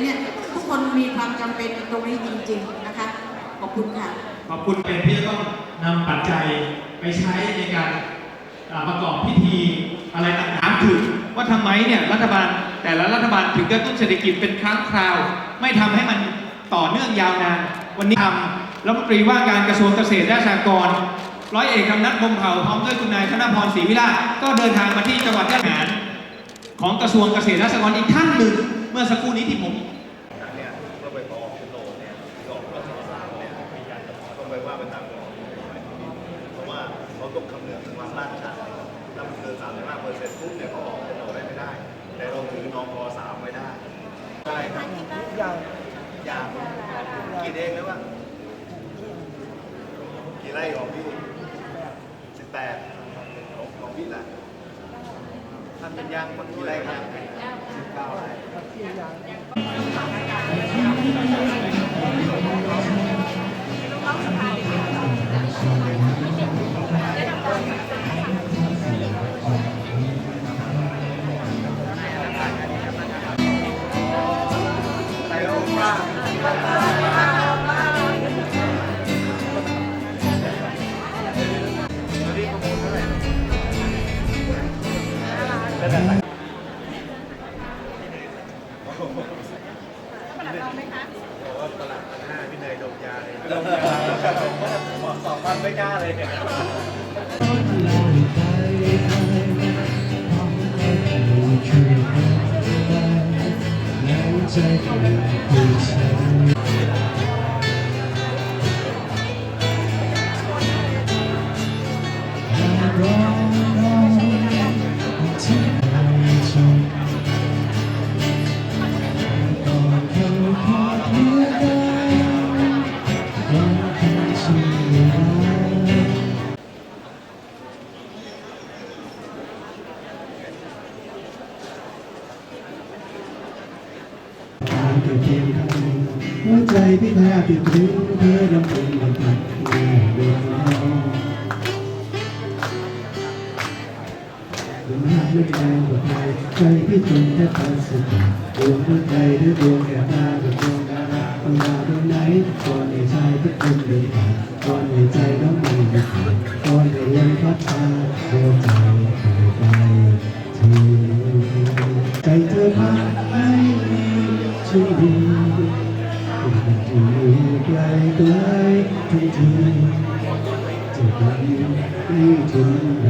เนี่ยทุกคนมีความจำเป็นตรงนี้จริง ๆนะคะ ขอบคุณค่ะ ขอบคุณเป็นที่จะต้องนำปัจจัยไปใช้ในการประกอบพิธีอะไรต่างๆถึงว่าทำไมเนี่ยรัฐบาลแต่ละรัฐบาลถึงกระตุ้นเศรษฐกิจเป็นครั้งคราว ไม่ทำให้มันต่อเนื่องยาวนาน วันนี้ทำรัฐมนตรีว่าการกระทรวงเกษตรและสหกรณ์ร้อยเอกคำนัทพรหมเผ่าพร้อมด้วยคุณนายธนพรศรีวิลาศก็เดินทางมาที่จังหวัดยะลาของกระทรวงเกษตรและสหกรณ์อีกท่านหนึ่ง เมื่อสักครู่นี้ที่ผมเนี่ยเมื่อไปขออกโฉนดเนี่ยที่ออกรถสามเนี่ยต้องไปว่าไปตามกฎหมายเพราะว่าเขาต้องคำนึงถึงความลาดชันถ้ามันเกินสามสิบห้าเปอร์เซ็นต์ปุ๊บเนี่ยเขาออกโฉนดได้ไม่ได้ แต่เราถือนองรสามไว้ได้ได้ครับยาวยาวกี่เองเลยวะกี่ไร่ของพี่สิบแปดของของพี่ล่ะ ท่านเป็นยางคนกี่ไรครับสิบเก้าไร่ไปเอาป้า สองพันไม่กล้าเลยเนี่ย แต่เพียงคำหัวใจพี่แทบติดถึงเธอดำเป็นลำพังแม่เดินน้องถึงหาไม่แรงกว่าใครใจพี่จนแทบตายสุดดวงหัวใจด้วยดวงแก้วตากับดวงดาราคนมาตรงไหนก่อนในใจทุกคนเดินผ่านก่อนในใจน้องมีไม่ผ่านก่อนในยังพัดพาดวงใจหายไปทีใจเธอพั กให้ช่วยดีที่ไกลไกลทุกทีจะไปไม่ถึงไหน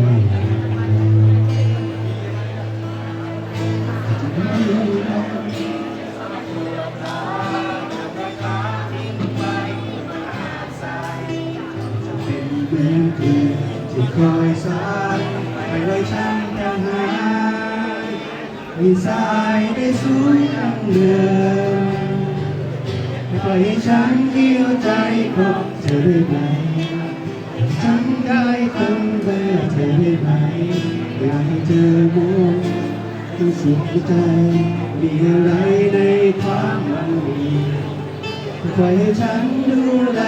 เป็นเพื่อนที่คอยสานไปเลยฉันยังหายมีสายได้สวยครั้งเดิม ล่อยให้ฉันเดียวใจของเธอได้ไหมฉันได้คนแบบเธอได้ไหมอยากให้เธอมองที่สุดใจมีอะไรในความมันมีปล่อยให้ฉันดูแล